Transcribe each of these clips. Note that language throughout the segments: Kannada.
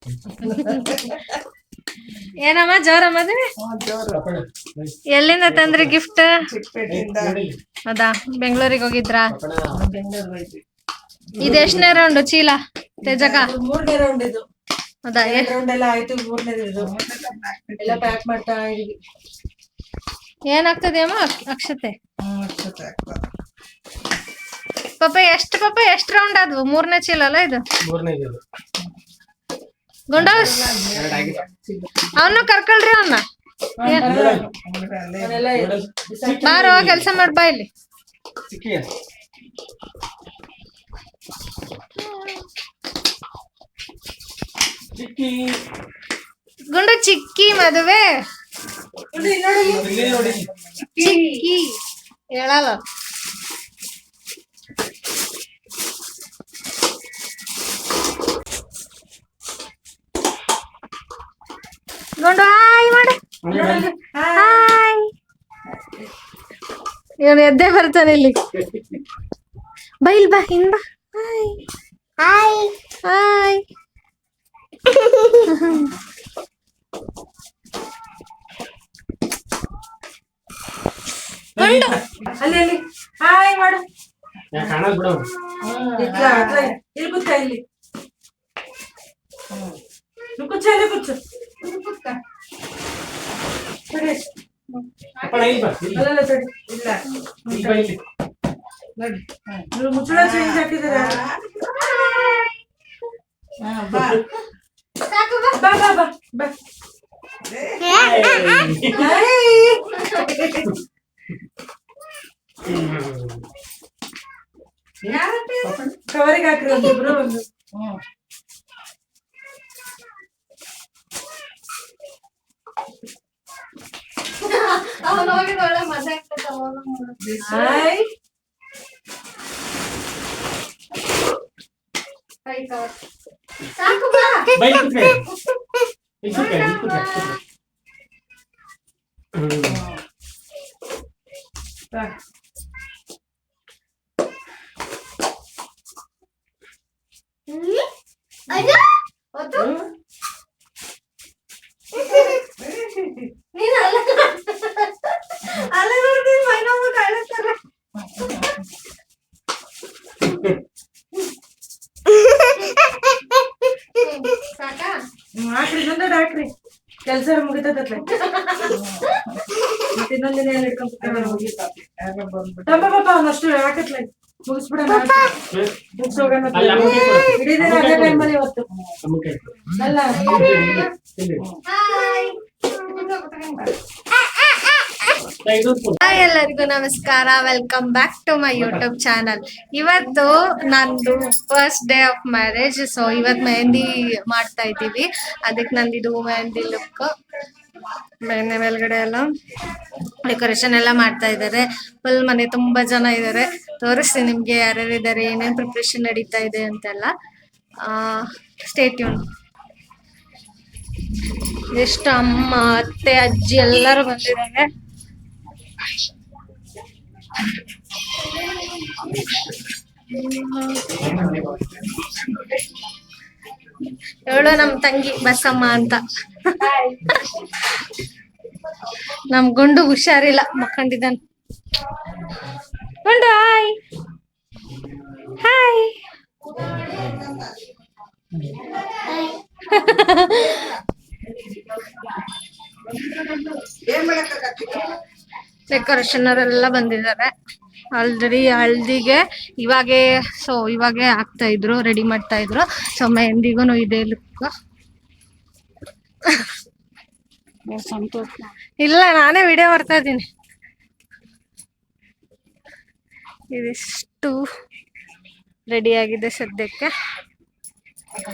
ಏನಮ್ಮ ಜೋರ ಮದ್ವೆ ಎಲ್ಲಿಂದ ತಂದ್ರಿ ಗಿಫ್ಟ್ ಹೌದಾ? ಬೆಂಗಳೂರಿಗೆ ಹೋಗಿದ್ರಾ? ಇದು ಎಷ್ಟನೇ ರೌಂಡ್ ಚೀಲ, ತೇಜಕ? ಮೂರನೇ ರೌಂಡ್ ಇದು ಹೌದಾ? ರೌಂಡ್ ಎಲ್ಲ ಆಯ್ತು ಮೂರನೇ ಎಲ್ಲ ಪ್ಯಾಕ್ ಮಾಡ್ತಾ ಇದೀವಿ ಏನಾಗ್ತದೆ ಅಮ್ಮ ಅಕ್ಷತೆ. ಪಾಪ ಎಷ್ಟು ಪಾಪ ಎಷ್ಟು ರೌಂಡ್ ಆದ್ವು? ಮೂರನೇ ಚೀಲ ಅಲ್ಲ ಇದು ಮೂರನೇ ಇದು. ಗುಂಡೋಸ್? ಆಗಿದೆ ಅವನು ಕರ್ಕೊಳ್ರಿ ಅವನ್ನ ಬಾರೋ ಕೆಲಸ ಮಾಡ್ ಬಾ ಇಲ್ಲಿ. ಗುಂಡು ಚಿಕ್ಕಿ ಮದುವೆ. ಚಿಕ್ಕಿ. ಹೇಳಲ್ಲ. ಗುಂಡು ಹಾಯ್ ಮಾಡು. ಹಾಯ್. ಇವನು ಎದ್ದೇ ಬರ್ತಾನೆ ಇಲ್ಲಿ. ಬೈಲ್ ಬಾ ಇನ್ ಬಾ. ಹಾಯ್. ಹಾಯ್. ಹಾಯ್. ಅಲ್ಲಿ ಅಲ್ಲಿ. ಹಾಯ್ ಮಾಡು. ಯಾ ಕಾಣಲ್ ಬಿಡು. ಇಟ್ಲ ಇಟ್ಲ ಇಲ್ಲಿ ಕೂತ್ಕ ಇಲ್ಲಿ. ಇಲ್ಲಿ ಕೂರ್ಚೋ ಮುಚ್ಚಳ ಚೇಂಜ್ ಹಾಕಿದಾರೆ ಹಾ, ಬಾ ಬಾ ಬಾ ಬಾ ಬಾ ಕವರಿಗೆ ಹಾಕ್ರಿ ಒಂದಿಬ್ರು ಒಂದು ಹ್ಮ್. ಹಾಯ್ ಬೈ ಇಲ್ಲಿ ಕೂತ್ಕೊ. ಇಲ್ಲಿ ಕೂತ್ಕೊ, ಇಲ್ಲಿ ಕೂತ್ಕೊ, ಕೂತ್ಕೊ. ಹ್ಮ್. ಬಾ. ಹ್ಮ್, ಹಾಕ್ರಿ ಇನ್ನೊಂದೆರಡು ಹಾಕ್ರಿ ಕೆಲಸ ಮುಗಿತೈತತ್ಲೆ ಮತ್ತೆ ಇನ್ನೊಂದಿನ ಏನ್ ಹಿಡ್ಕೊಂಡ್ ತಮ್ಮ ಪಾಪ ಅವನಷ್ಟು ಹಾಕತ್ಲೆ ಮುಗಿಸ್ಬಿಡೋಣ ಮುಗಿಸೋಗೋಣ ಅಲ್ಲ, ಅಮ್ಮಂಗೆ ಕೊಡು. ಇಡೀ ದಿನ ಅದೇ ಟೈಮಲ್ಲಿ ಇವತ್ತು ಅಮ್ಮಂಗೆ ಕೈ ಕೊಡು. ಅಲ್ಲ ಇಲ್ಲಿ. ಯಾ, ಇದೊಂದು ಕೊಡು. ಹಾಯ್ ಎಲ್ಲರಿಗೂ ನಮಸ್ಕಾರ. Welcome back to my YouTube channel ಇವತ್ತು ನಂದು first day of marriage so ಇವತ್ತು ಮೆಹಂದಿ ಮಾಡ್ತಾ ಇದ್ದೀವಿ. ಅದಕ್ಕೆ ನಂದಿದು ಮೆಹಂದಿ ಲುಕ್ ಮೆಹಂದಿ ಮೇಲ್ಗಡೆ ಎಲ್ಲ ಡೆಕೋರೇಷನ್ ಎಲ್ಲ ಮಾಡ್ತಾ ಇದ್ದಾರೆ. ಫುಲ್ ಮನೆ ತುಂಬಾ ಜನ ಇದ್ದಾರೆ. ತೋರಿಸ್ತೀನಿ ನಿಮ್ಗೆ ಯಾರ್ಯಾರು ಇದ್ದಾರೆ, ಏನೇನ್ ಪ್ರಿಪ್ರೇಷನ್ ನಡೀತಾ ಇದೆ ಅಂತೆಲ್ಲ. ಸ್ಟೇಟ್ಯೂನ್ ಎಷ್ಟು ಅಮ್ಮ, ಅತ್ತೆ, ಅಜ್ಜಿ ಎಲ್ಲರೂ ಬಂದಿದ್ದಾರೆ. ಇವಳು ನಮ್ ತಂಗಿ ಬಸಮ್ಮ ಅಂತ. ನಮ್ ಗುಂಡು ಹುಷಾರಿಲ್ಲ ಮಕ್ಕಂಡಿದ್ದಾನೆ. ಗುಂಡು ಹಾಯ್. ಹಾಯ್. ಡೆಕೋರೇಷನ್ ಅವರೆಲ್ಲ ಬಂದಿದ್ದಾರೆ. ಆಲ್ರೆಡಿ ಹಳ್ದಿಗೆ ಇವಾಗೆ ಸೊ ಇವಾಗೆ ಆಗ್ತಾ ಇದ್ರು ರೆಡಿ ಮಾಡ್ತಾ ಇದ್ರು. ಸೊ ಮೆಹಂದಿಗೂ ಇದೆ ಲುಕ್ ಇಲ್ಲ, ನಾನೇ ವಿಡಿಯೋ ಬರ್ತಾ ಇದ್ದೀನಿ. ಇದಿಷ್ಟು ರೆಡಿ ಆಗಿದೆ ಸದ್ಯಕ್ಕೆ.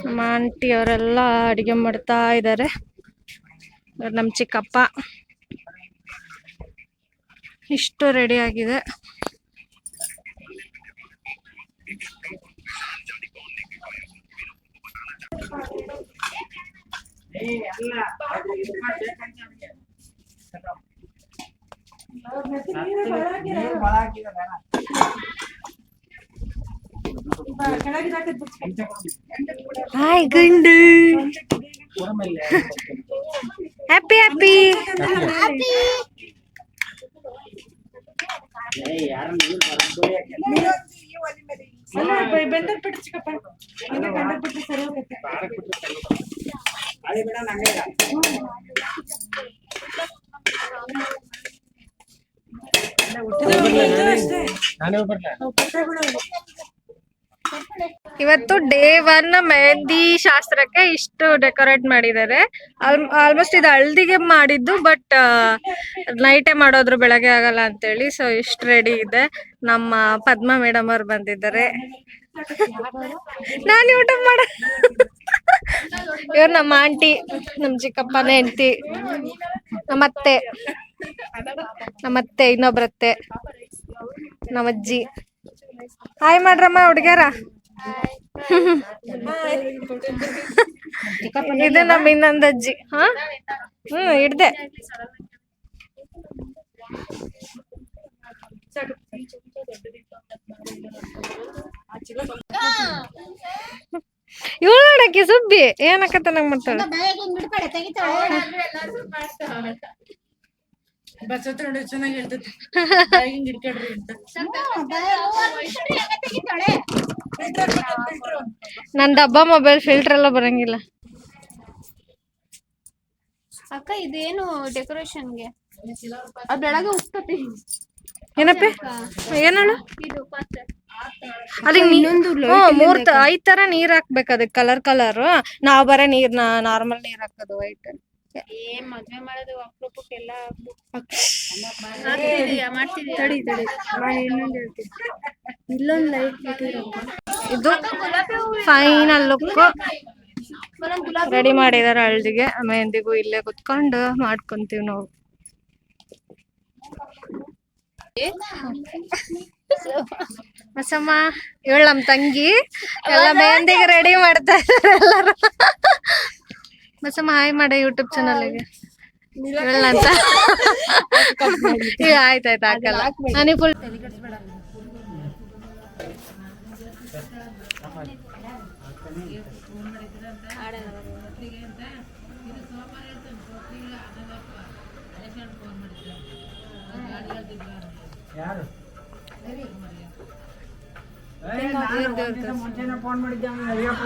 ನಮ್ಮ ಆಂಟಿ ಅವರೆಲ್ಲ ಅಡಿಗೆ ಮಾಡ್ತಾ ಇದ್ದಾರೆ. ನಮ್ಮ ಚಿಕ್ಕಪ್ಪ. ಇಷ್ಟು ರೆಡಿ ಆಗಿದೆ. ಕೆಳಗೆ ಹಾಕಿದ್ ಹಾಯ್ ಗಂಡು ಹ್ಯಾಪಿ ಹ್ಯಾಪಿ ಅಲ್ಲ ಬೆಂಡಲ್ ಬಿಟ್ಟು ಚಿಕ್ಕಪ್ಪ ಹಂಗೆ ಗಂಡಲ್ ಬಿಟ್ಟು ಸರಿ ಹೋಗುತ್ತೆ ಇದು ಅಷ್ಟೇ ನಾನೇ ಬರ್ಲ ಅವು ಪುಟ್ಟಗಳು ಅವು. ಇವತ್ತು ಡೇ ಒನ್ ಮೆಹಂದಿ ಶಾಸ್ತ್ರಕ್ಕೆ ಇಷ್ಟು ಡೆಕೋರೇಟ್ ಮಾಡಿದ್ದಾರೆ. ಆಲ್ಮೋಸ್ಟ್ ಇದು ಹಳ್ದಿಗೆ ಮಾಡಿದ್ದು ಬಟ್ ನೈಟೇ ಮಾಡೋದ್ರು ಬೆಳಗ್ಗೆ ಆಗಲ್ಲ ಅಂತೇಳಿ ಸೊ ಇಷ್ಟು ರೆಡಿ ಇದೆ. ನಮ್ಮ ಪದ್ಮ ಮೇಡಮ್ ಅವ್ರು ಬಂದಿದ್ದಾರೆ. ನಾನು ಯೂಟ್ಯೂಬ್ ಮಾಡ, ಇವ್ರು ನಮ್ಮ ಆಂಟಿ ನಮ್ಮ ಚಿಕ್ಕಪ್ಪನ ಹೆಂಡತಿ ನಮ್ಮತ್ತೆ ನಮ್ಮತ್ತೆ ಇನ್ನೊಬ್ರತ್ತೆ ನಮ್ಮಜ್ಜಿ ಹಾಯ್ ಮಾಡ್ರಮ್ಮ ಹುಡುಗ್ಯಾರ. ಇದು ನಮ್ಮ ಇನ್ನೊಂದು ಅಜ್ಜಿ. ಹಾ? ಹ್ಮ್ ಇಡ್ದೆ ಇವಳು ನೋಡಕ್ಕೆ ಸುಬ್ಬಿ. ಏನಕ್ಕ ನಂಗೆ ಮಾಡ್ತಾಳೆ? ಹತ್ರ ನೋಡಿ ಚೆನ್ನಾಗಿ ಹೇಳ್ತೈತಿ ಬ್ಯಾಗಿಂಗ್ ಹಿಡ್ಕೊಳ್ರಿ ಅಂತ. ನನ್ ಡಬ್ಬ ಮೊಬೈಲ್ ಫಿಲ್ಟರ್ ಎಲ್ಲ ಬರಂಗಿಲ್ಲ. ಅಕ್ಕ ಇದೇನು ಡೆಕೋರೇಷನ್ಗೆ ಅದ್ರೊಳಗೆ ಉಪ್ಪಿ ಏನಪ್ಪ? ಪಾತ್ರೆ. ಅದಕ್ಕೆ ಇನ್ನೊಂದು ಮೂರ್ ತ- ಐದ್ ತರ ನೀರ್ ಹಾಕ್ಬೇಕು ಅದಕ್ಕೆ ಕಲರ್ ಕಲರ್ ನಾವ್ ಬರ ನೀರ್ ನಾರ್ಮಲ್ ನೀರ್ ಹಾಕೋದು ವೈಟ್ ಏ ಮದ್ವೆ ಮಾಡೋದು ಅಪರೂಪಕ್ಕೆಲ್ಲ ತಡಿ ತಡಿ. ಇಲ್ಲೊಂದ್ ಲೈಟ್ ಇದು ಫೈನಲ್ ಲುಕ್ ರೆಡಿ ಮಾಡಿದಾರೆ ಹಳದಿಗೆ. ಮೆಹಂದಿಗೂ ಇಲ್ಲೇ ಕುತ್ಕೊಂಡು ಮಾಡ್ಕೊಂತೀವಿ ನಾವು. ಮಸಮ್ಮ ಇವಳು ನಮ್ ತಂಗಿ. ಎಲ್ಲ ಮೆಹಂದಿಗೆ ರೆಡಿ ಮಾಡ್ತಾ ಇದಾರೆ ಎಲ್ಲರೂ. ಬಸಮ್ಮ ಹಾಯ್ ಮಾಡ ಯೂಟ್ಯೂಬ್ ಚಾನಲ್ಗೆ ಹೇಳಂತ ಆಯ್ತಾಯ್ತು ಹಾಕಲ್ಲ ನಾನು ಫುಲ್ ಯಾರು ಮುಂಚೆನೆ ಫೋನ್ ಮಾಡಿದ್ದೆ ಅವ್ನು ಅಯ್ಯಪ್ಪ.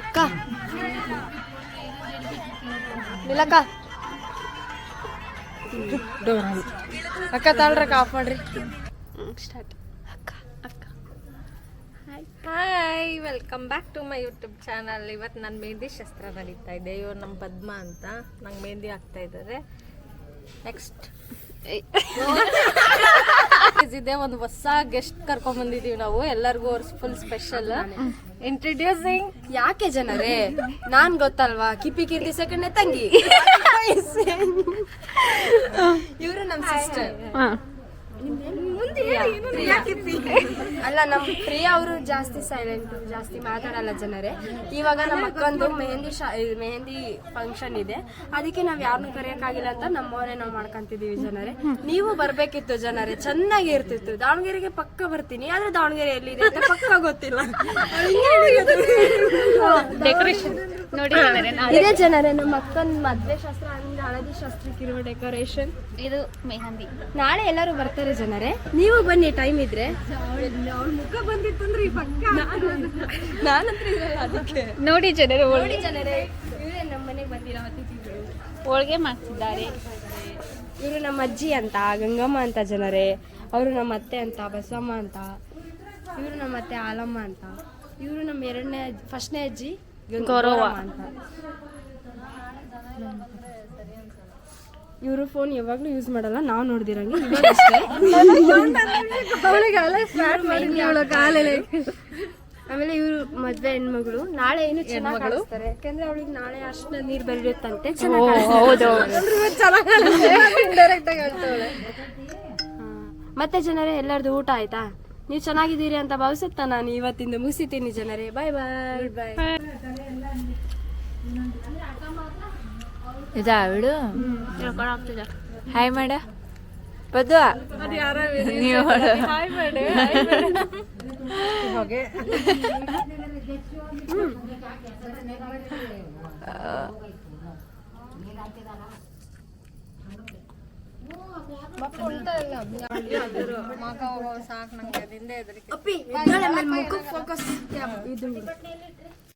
ಅಕ್ಕ ನಿಲ್ಲಕ್ಕ ಅಕ್ಕ ತಾಳ್ರಕ್ಕ ಆಫ್ ಮಾಡ್ರಿ. ಸ್ಟಾರ್ಟ್ ಅಕ್ಕ ಅಕ್ಕ. Hi welcome back to my YouTube channel ಇವತ್ತು ನಾನು ಮೆಹಂದಿ ಶಸ್ತ್ರ ನಡೀತಾ ಇದೆ. ಇವ್ರು ನಮ್ಮ ಪದ್ಮ ಅಂತ. ನಂಗೆ ಮೆಹಂದಿ ಆಗ್ತಾ ಇದ್ದಾರೆ ನೆಕ್ಸ್ಟ್ ಇದೆ ಒಂದು ಹೊಸ ಗೆಸ್ಟ್ ಕರ್ಕೊಂಡ್ ಬಂದಿದೀವಿ ನಾವು. ಎಲ್ಲರಿಗೂ ಫುಲ್ ಸ್ಪೆಷಲ್ ಇಂಟ್ರಡ್ಯೂಸಿಂಗ್ ಯಾಕೆ ಜನರೇ? ನಾನ್ ಗೊತ್ತಲ್ವಾ? ಕಿಪಿ ಕೀರ್ತಿ ಸೆಕೆಂಡ್ ತಂಗಿ. ಇವರು ನಮ್ಮ ಸಿಸ್ಟರ್ ಅಲ್ಲ ನಮ್ ಪ್ರಿಯಾ ಅವರು ಜಾಸ್ತಿ ಸೈಲೆಂಟ್ ಜಾಸ್ತಿ ಮಾತಾಡಲ್ಲ ಜನರೇ. ಇವಾಗ ನಮ್ಮ ಅಕ್ಕಂದು ಮೆಹಂದಿ ಶಾ ಮೆಹಂದಿ ಫಂಕ್ಷನ್ ಇದೆ. ಅದಕ್ಕೆ ನಾವ್ ಯಾರನ್ನು ಕರೆಯಕ್ಕಾಗಿಲ್ಲ ಅಂತ ನಮ್ಮವರೇ ನಾವು ಮಾಡ್ಕೊಂತಿದೀವಿ ಜನರೇ. ನೀವು ಬರ್ಬೇಕಿತ್ತು ಜನರೇ ಚೆನ್ನಾಗಿ ಇರ್ತಿತ್ತು ದಾವಣಗೆರೆಗೆ ಪಕ್ಕ ಬರ್ತೀನಿ ಆದ್ರೆ ದಾವಣಗೆರೆ ಎಲ್ಲಿದೆ ಅಂತ ಪಕ್ಕ ಗೊತ್ತಿಲ್ಲ. ಡೆಕೋರೇಷನ್ ನೋಡಿ ಇದೇ ಜನರೇ ನಮ್ಮ ಅಕ್ಕನ ಮದ್ವೆ ಶಾಸ್ತ್ರ ಹಳದಿ ಶಾಸ್ತ್ರಕ್ಕಿರುವ ಡೆಕೋರೇಷನ್ ಇದು ಮೆಹಂದಿ. ನಾಳೆ ಎಲ್ಲರೂ ಬರ್ತಾರೆ ಜನರೇ. ನೀವು ಬನ್ನಿ ಟೈಮ್ ಇದ್ರೆ. ಅವ್ಳ ಮುಖ ಬಂದಿತ್ತಂದ್ರೆ ಈ ಪಕ್ಕ ನಾನಂತ್ರ ಇರಲ್ಲ ಅದಕ್ಕೆ. ನೋಡಿ ಜನರು ನೋಡಿ ಜನರೇ ಇವರೇ ನಮ್ಮ ಮನೆಗೆ ಬಂದಿರೋ ಅತಿಥಿಗಳು. ಹೋಳಿಗೆ ಮಾಡ್ತಿದ್ದಾರೆ. ಇವರು ನಮ್ಮ ಅಜ್ಜಿ ಅಂತ ಗಂಗಮ್ಮ ಅಂತ ಜನರೇ. ಅವರು ನಮ್ಮ ಅತ್ತೆ ಅಂತ ಬಸಮ್ಮ ಅಂತ. ಇವರು ನಮ್ಮ ಅತ್ತೆ ಆಲಮ್ಮ ಅಂತ. ಇವರು ನಮ್ಮ ಎರಡನೇ ಫಸ್ಟ್ನೇ ಅಜ್ಜಿ ಗೌರವ. ಅಂತ. ಇವರು ಫೋನ್ ಯಾವಾಗ್ಲೂ ಯೂಸ್ ಮಾಡಲ್ಲ ನಾವು ನೋಡ್ದಿರಂಗೆ ಆಮೇಲೆ ಇವರು ಮದ್ವೆ ಹೆಣ್ಮಗಳು ನಾಳೆ ಏನು ಚೆನ್ನಾಗಿ ಕಾಣಿಸ್ತಾರೆ? ಯಾಕಂದ್ರೆ ಅವಳಿಗೆ ನಾಳೆ ಅರ್ಶನ ನೀರ್ ಬರಿರುತ್ತಂತೆ ಮತ್ತೆ ಜನರೇ ಎಲ್ಲರದು ಊಟ ಆಯ್ತಾ? ನೀವು ಚೆನ್ನಾಗಿದ್ದೀರಿ ಅಂತ ಭಾವಿಸುತ್ತಾ ನಾನು? ಇವತ್ತಿಂದ ಮುಗಿಸಿದ್ದೀನಿ ಜನರೇ. ಬಾಯ್ ಬಾಯ್ ಬಾಯ್ ಇದಾ ಅವಳು? ಹಾಯ್ ಮಾಡ. ಬದ್ದು ನೀವು ಸಾಕು ನಂಗೆ ಅದಿಂದ ಹೆದರಿಕೆ